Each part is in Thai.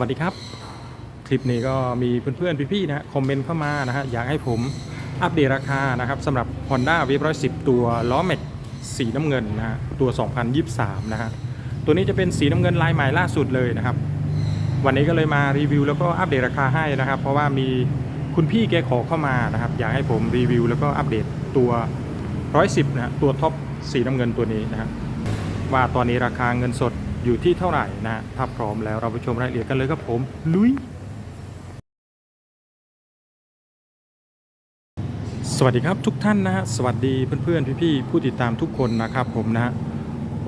วัสดีครับ คลิปนี้ก็มีเพื่อนๆพี่ๆนะฮะคอมเมนต์เข้ามานะฮะอยากให้ผมอัปเดตราคานะครับสำหรับ Honda w a v 110 ตัวล้อแม็กสีน้ำเงินนะฮะตัว 2023 นะฮะตัวนี้จะเป็นสีน้ำเงินลายใหม่ล่าสุดเลยนะครับ วันนี้ก็เลยมารีวิวแล้วก็อัปเดตราคาให้นะครับ เพราะว่ามีคุณพี่แกขอเข้ามานะครับ อยากให้ผมรีวิวแล้วก็อัปเดตตัว 110นะฮะตัวท็อปสีน้ำเงินตัวนี้นะฮะว่าตอนนี้ราคาเงินสด อยู่ที่เท่าไหร่นะถ้าพร้อมแล้วเราไปชมรายละเอียดกันเลยครับผม ลุย สวัสดีครับทุกท่านนะฮะสวัสดีเพื่อนๆพี่ๆผู้ติดตามทุกคนนะครับผมนะฮะ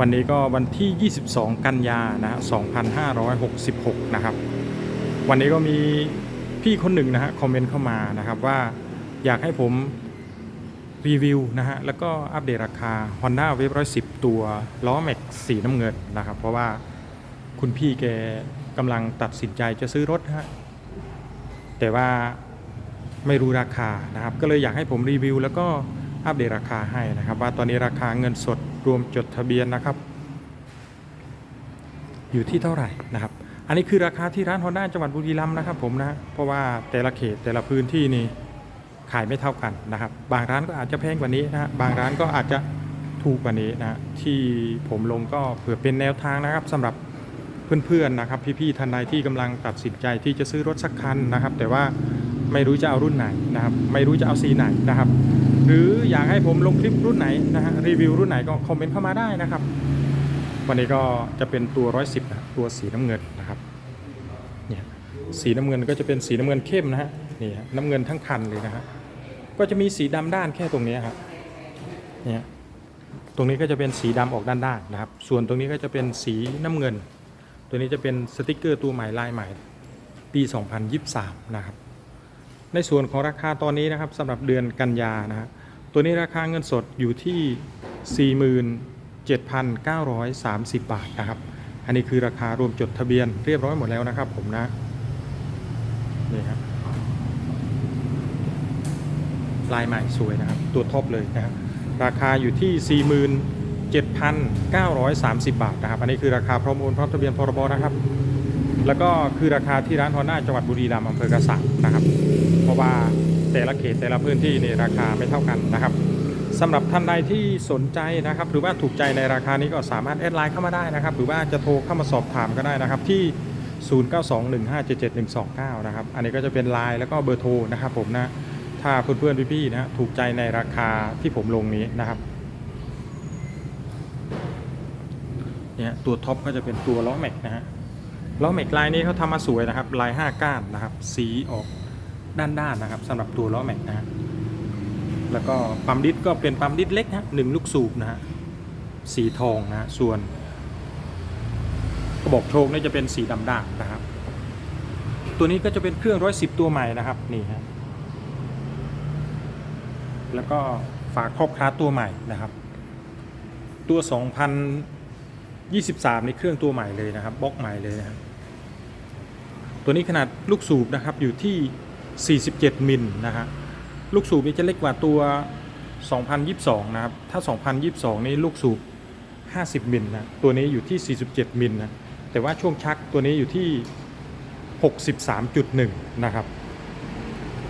วันนี้ก็วันที่ 22 กันยานะฮะ2566 นะครับ วันนี้ก็มีพี่คนหนึ่งนะฮะคอมเมนต์เข้ามานะครับว่าอยากให้ผม รีวิวนะฮะ แล้วก็อัปเดตราคา Honda w a v 110 ตัวล้อแม็กสีน้ำเงินนะครับ เพราะว่าคุณพี่แกกำลังตัดสินใจจะซื้อรถฮะ แต่ว่าไม่รู้ราคานะครับ ก็เลยอยากให้ผมรีวิว แล้วก็อัปเดตราคาให้นะครับ ว่าตอนนี้ราคาเงินสดรวมจดทะเบียนนะครับ อยู่ที่เท่าไหร่นะครับ อันนี้คือราคาที่ร้านฮอนด้าจังหวัดบุรีรัมย์นะครับผมนะ เพราะว่าแต่ละเขตแต่ละพื้นที่นี่ ขายไม่เท่ากันนะครับ บางร้านก็อาจจะแพงกว่านี้นะบางร้านก็อาจจะถูกกว่านี้นะที่ผมลงก็เผื่อเป็นแนวทางนะครับสำหรับเพื่อนๆนะครับ พี่ๆท่านใดที่กำลังตัดสินใจที่จะซื้อรถสักคันนะครับ แต่ว่าไม่รู้จะเอารุ่นไหนนะครับ ไม่รู้จะเอาสีไหนนะครับ หรืออยากให้ผมลงคลิปรุ่นไหนนะฮะรีวิวรุ่นไหนก็คอมเมนต์เข้ามาได้นะครับ วันนี้ก็จะเป็นตัว 110นะตัวสีน้ำเงินนะครับเนี่ยสีน้ำเงินก็จะเป็นสีน้ำเงินเข้มนะฮะนี่ฮะน้ำเงินทั้งคันเลยนะฮะ ก็จะมีสีดำด้านแค่ตรงนี้ครับเนี่ยตรงนี้ก็จะเป็นสีดำออกด้านด้านๆนะครับ ส่วนตรงนี้ก็จะเป็นสีน้ำเงิน ตัวนี้จะเป็นสติกเกอร์ตัวใหม่ลายใหม่ปี 2023 นะครับ ในส่วนของราคาตอนนี้นะครับสำหรับเดือนกันยานะฮะตัวนี้ราคาเงินสดอยู่ที่ 47,930 บาทนะครับ อันนี้คือราคารวมจดทะเบียนเรียบร้อยหมดแล้วนะครับผมนะนี่ครับ ลายใหม่สวยนะครับตัวท็อปเลยนะครับราคาอยู่ที่ 47,930 บาทนะครับอันนี้คือราคาพร้อมโอนพร้อมทะเบียนพรบนะครับ แล้วก็คือราคาที่ร้านฮอนด้าจังหวัดบุรีรัมย์อำเภอกระสังนะครับ เพราะว่าแต่ละเขตแต่ละพื้นที่นี่ราคาไม่เท่ากันนะครับสำหรับท่านใดที่สนใจนะครับ หรือว่าถูกใจในราคานี้ก็สามารถแอดไลน์เข้ามาได้นะครับ หรือว่าจะโทรเข้ามาสอบถามก็ได้นะครับที่ 0921577129 นะครับ อันนี้ก็จะเป็นไลน์แล้วก็เบอร์โทรนะครับผมนะ ถ้าเพื่อนๆพี่ๆนะถูกใจในราคาที่ผมลงนี้นะครับเนี่ยตัวท็อปก็จะเป็นตัวล้อแม็กนะฮะล้อแม็กลายนี้เขาทำมาสวยนะครับ ลาย 5 ก้านนะครับ สีออกด้านๆนะครับสำหรับตัวล้อแม็กนะฮะแล้วก็ปั๊มดิสก็เป็นปั๊มดิสเล็กนะหนึ่งลูกสูบนะฮะสีทองนะฮะส่วนกระบอกโชคนี่จะเป็นสีดำด่างนะครับ ตัวนี้ก็จะเป็นเครื่อง 110 ตัวใหม่นะครับนี่ฮะ แล้วก็ฝากครอบคลาสตัวใหม่นะครับ ตัว 2023 ในเครื่องตัวใหม่เลยนะครับบล็อกใหม่เลยนะครับตัวนี้ขนาดลูกสูบนะครับอยู่ที่ 47 มิลนะฮะลูกสูบนี้จะเล็กกว่าตัว 2022 นะครับ ถ้า 2022 นี้ลูกสูบ 50 มิลนะตัวนี้อยู่ที่ 47 มิลนะแต่ว่าช่วงชักตัวนี้อยู่ที่ 63.1 นะครับ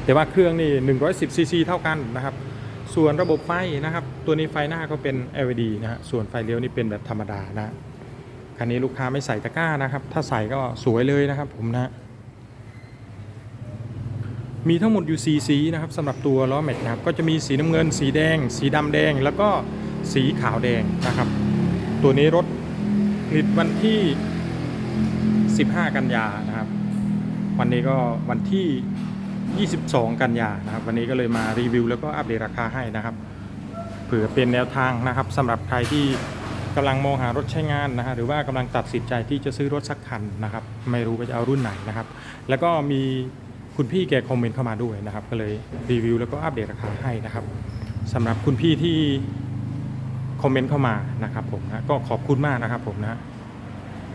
แต่ว่าเครื่องนี่110ซีซีเท่ากันนะครับ ส่วนระบบไฟนะครับ ตัวนี้ไฟหน้าก็เป็น LED นะฮะส่วนไฟเลี้ยวนี่เป็นแบบธรรมดานะคันนี้ลูกค้าไม่ใส่ตะกร้านะครับ ถ้าใส่ก็สวยเลยนะครับผมนะ มีทั้งหมดอยู่สีสีนะครับสำหรับตัวล้อแม็กนะครับ ก็จะมีสีน้ำเงิน สีแดง สีดำแดง แล้วก็สีขาวแดงนะครับ ตัวนี้รถผลิตวันที่ 15 กันยานะครับ วันนี้ก็วันที่ 22 กันยานะครับ วันนี้ก็เลยมารีวิวแล้วก็อัปเดตราคาให้นะครับ เผื่อเป็นแนวทางนะครับสำหรับใครที่กำลังมองหารถใช้งานนะฮะหรือว่ากำลังตัดสินใจที่จะซื้อรถสักคันนะครับ ไม่รู้ว่าจะเอารุ่นไหนนะครับ แล้วก็มีคุณพี่แกคอมเมนต์เข้ามาด้วยนะครับ ก็เลยรีวิวแล้วก็อัปเดตราคาให้นะครับสำหรับคุณพี่ที่คอมเมนต์เข้ามานะครับผมนะก็ขอบคุณมากนะครับผมนะ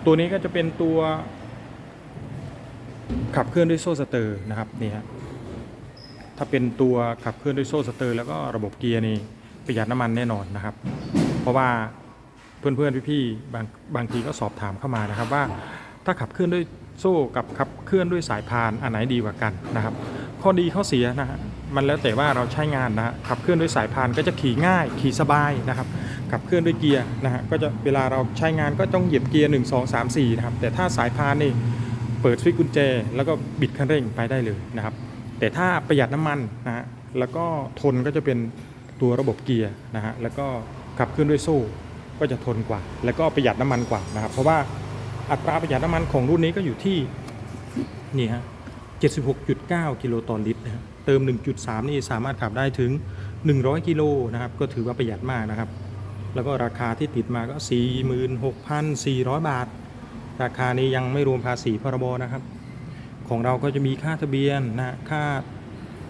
ตัวนี้ก็จะเป็นตัว ขับเคลื่อนด้วยโซ่สเตอร์นะครับนี่ฮะถ้าเป็นตัวขับเคลื่อนด้วยโซ่สเตอร์แล้วก็ระบบเกียร์นี่ประหยัดน้ำมันแน่นอนนะครับ เพราะว่าเพื่อนๆพี่ๆบางบางทีก็สอบถามเข้ามานะครับว่าถ้าขับเคลื่อนด้วยโซ่กับขับเคลื่อนด้วยสายพานอันไหนดีกว่ากันนะครับ ข้อดีข้อเสียนะฮะมันแล้วแต่ว่าเราใช้งานนะฮะขับเคลื่อนด้วยสายพานก็จะขี่ง่ายขี่สบายนะครับขับเคลื่อนด้วยเกียร์นะฮะก็จะเวลาเราใช้งานก็ต้องเหยียบเกียร์1 2 3 4นะครับแต่ถ้าสายพานนี่ เปิดสวิตช์กุญแจ แล้วก็บิดคันเร่งไปได้เลยนะครับ แต่ถ้าประหยัดน้ำมันนะฮะแล้วก็ทนก็จะเป็นตัวระบบเกียร์นะฮะแล้วก็ขับเคลื่อนด้วยโซ่ก็จะทนกว่า แล้วก็ประหยัดน้ำมันกว่านะครับ เพราะว่าอัตราประหยัดน้ำมันของรุ่นนี้ก็อยู่ที่นี่ฮะ76.9 กิโลต่อลิตรนะเติม 1.3 นี่สามารถขับได้ถึง 100 กิโลนะครับ ก็ถือว่าประหยัดมากนะครับ แล้วก็ราคาที่ติดมาก็ 46,400 บาท ราคานี้ยังไม่รวมภาษีพรบนะครับ ของเราก็จะมีค่าทะเบียนนะค่า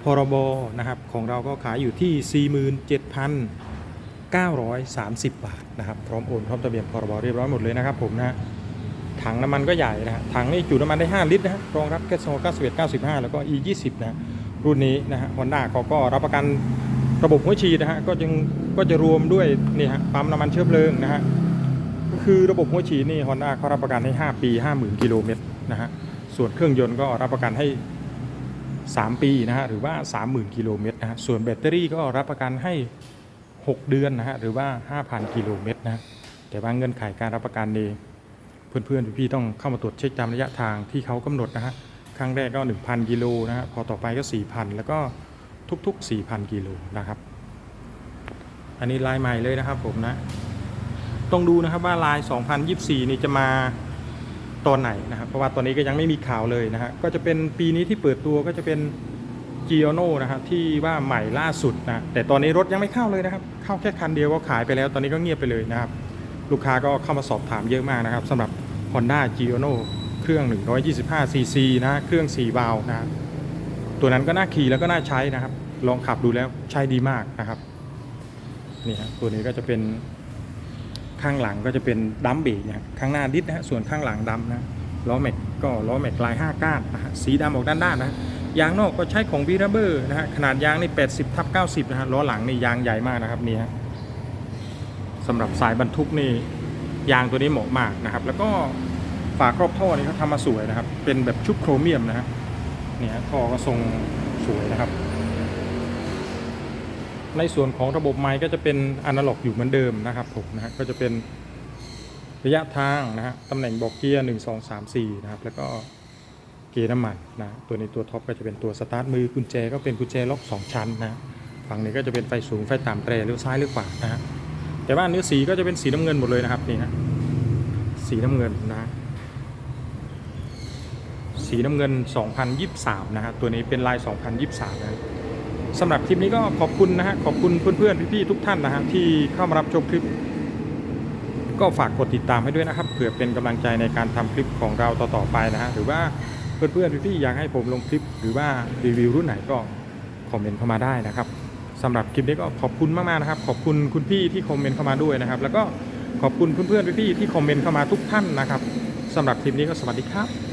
พรบนะครับ ของเราก็ขายอยู่ที่ 47,930 บาทนะครับ พร้อมโอนพร้อมทะเบียนพรบเรียบร้อยหมดเลยนะครับผมนะถังน้ำมันก็ใหญ่นะฮะถังนี่จุน้ำมันได้ 5 ลิตรนะฮะรองรับแก๊สโซ91 95 แล้วก็ E 20นะฮะรุ่นนี้นะฮะฮอนด้าเขาก็รับประกันระบบหัวฉีดนะฮะก็จึงก็จะรวมด้วยนี่ฮะปั๊มน้ำมันเชื้อเพลิงนะฮะ คือระบบหัวฉีดนี่ฮอนด้าเขารับประกันให้ 5 ปี 50,000กิโลเมตรนะฮะส่วนเครื่องยนต์ก็รับประกันให้ 3 ปีนะฮะหรือว่า 30,000กิโลเมตรนะฮะส่วนแบตเตอรี่ก็รับประกันให้ 6 เดือนนะฮะหรือว่า 5,000กิโลเมตรนะแต่ว่าเงื่อนไขการรับประกันนี่เพื่อนๆพี่ๆต้องเข้ามาตรวจเช็คตามระยะทางที่เขากำหนดนะฮะครั้งแรกก็ 1,000 กิโลนะฮะพอต่อไปก็ 4,000 แล้วก็ทุกๆ 4,000 กิโลนะครับ อันนี้ลายใหม่เลยนะครับผมนะ ต้องดูนะครับว่าลาย 2024 นี่จะมาตอนไหนนะครับ เพราะว่าตอนนี้ก็ยังไม่มีข่าวเลยนะฮะก็จะเป็นปีนี้ที่เปิดตัวก็จะเป็น g i o n o นะครับที่ว่าใหม่ล่าสุดนะแต่ตอนนี้รถยังไม่เข้าเลยนะครับ เข้าแค่คันเดียวก็ขายไปแล้ว ตอนนี้ก็เงียบไปเลยนะครับ ลูกค้าก็เข้ามาสอบถามเยอะมากนะครับสำหรับ Honda g i o n o เครื่อง 125cc นะเครื่อง4วาล์วนะตัวนั้นก็น่าขี่แล้วก็น่าใช้นะครับ ลองขับดูแล้วใช้ดีมากนะครับนี่ฮะตัวนี้ก็จะเป็น ข้างหลังก็จะเป็นดัมเบรกนะข้างหน้าดิสนะส่วนข้างหลังดำนะล้อแม็กก็ล้อแม็กลาย 5 ก้านนะฮะสีดำออกด้านๆนะฮะยางนอกก็ใช้ของวีรเบอร์นะฮะขนาดยางนี่ 80ทับ90 นะฮะล้อหลังนี่ยางใหญ่มากนะครับนี่ฮะสำหรับสายบรรทุกนี่ยางตัวนี้เหมาะมากนะครับ แล้วก็ฝาครอบท่อนี่เขาทำมาสวยนะครับ เป็นแบบชุบโครเมียมนะฮะเนี่ยท่อก็ทรงสวยนะครับ ในส่วนของระบบไม้ก็จะเป็นอนาล็อกอยู่เหมือนเดิมนะครับผมนะฮะก็จะเป็นระยะทางนะฮะตำแหน่งบอกเกียร์หนึ่งสองสามสี่นะครับแล้วก็เกียร์น้ำมันนะตัวในตัวท็อปก็จะเป็นตัวสตาร์ทมือกุญแจก็เป็นกุญแจล็อกสองชั้นนะฮะฝั่งนี้ก็จะเป็นไฟสูงไฟต่ำแตรเลี้ยวซ้ายเลี้ยวขวานะฮะแต่ว่าเนื้อสีก็จะเป็นสีน้ำเงินหมดเลยนะครับนี่ฮะสีน้ำเงินนะสีน้ำเงิน 2023 นะฮะตัวนี้เป็นลาย 2023นะ สำหรับคลิปนี้ก็ขอบคุณนะฮะขอบคุณเพื่อนๆพี่ๆทุกท่านนะฮะที่เข้ามารับชมคลิป ก็ฝากกดติดตามให้ด้วยนะครับเผื่อเป็นกำลังใจในการทำคลิปของเราต่อๆไปนะฮะหรือว่าเพื่อนๆพี่ๆอยากให้ผมลงคลิป หรือว่ารีวิวรุ่นไหนก็คอมเมนต์เข้ามาได้นะครับสำหรับคลิปนี้ก็ขอบคุณมากๆนะครับ ขอบคุณคุณพี่ที่คอมเมนต์เข้ามาด้วยนะครับ แล้วก็ขอบคุณเพื่อนๆพี่ๆที่คอมเมนต์เข้ามาทุกท่านนะครับสำหรับคลิปนี้ก็สวัสดีครับ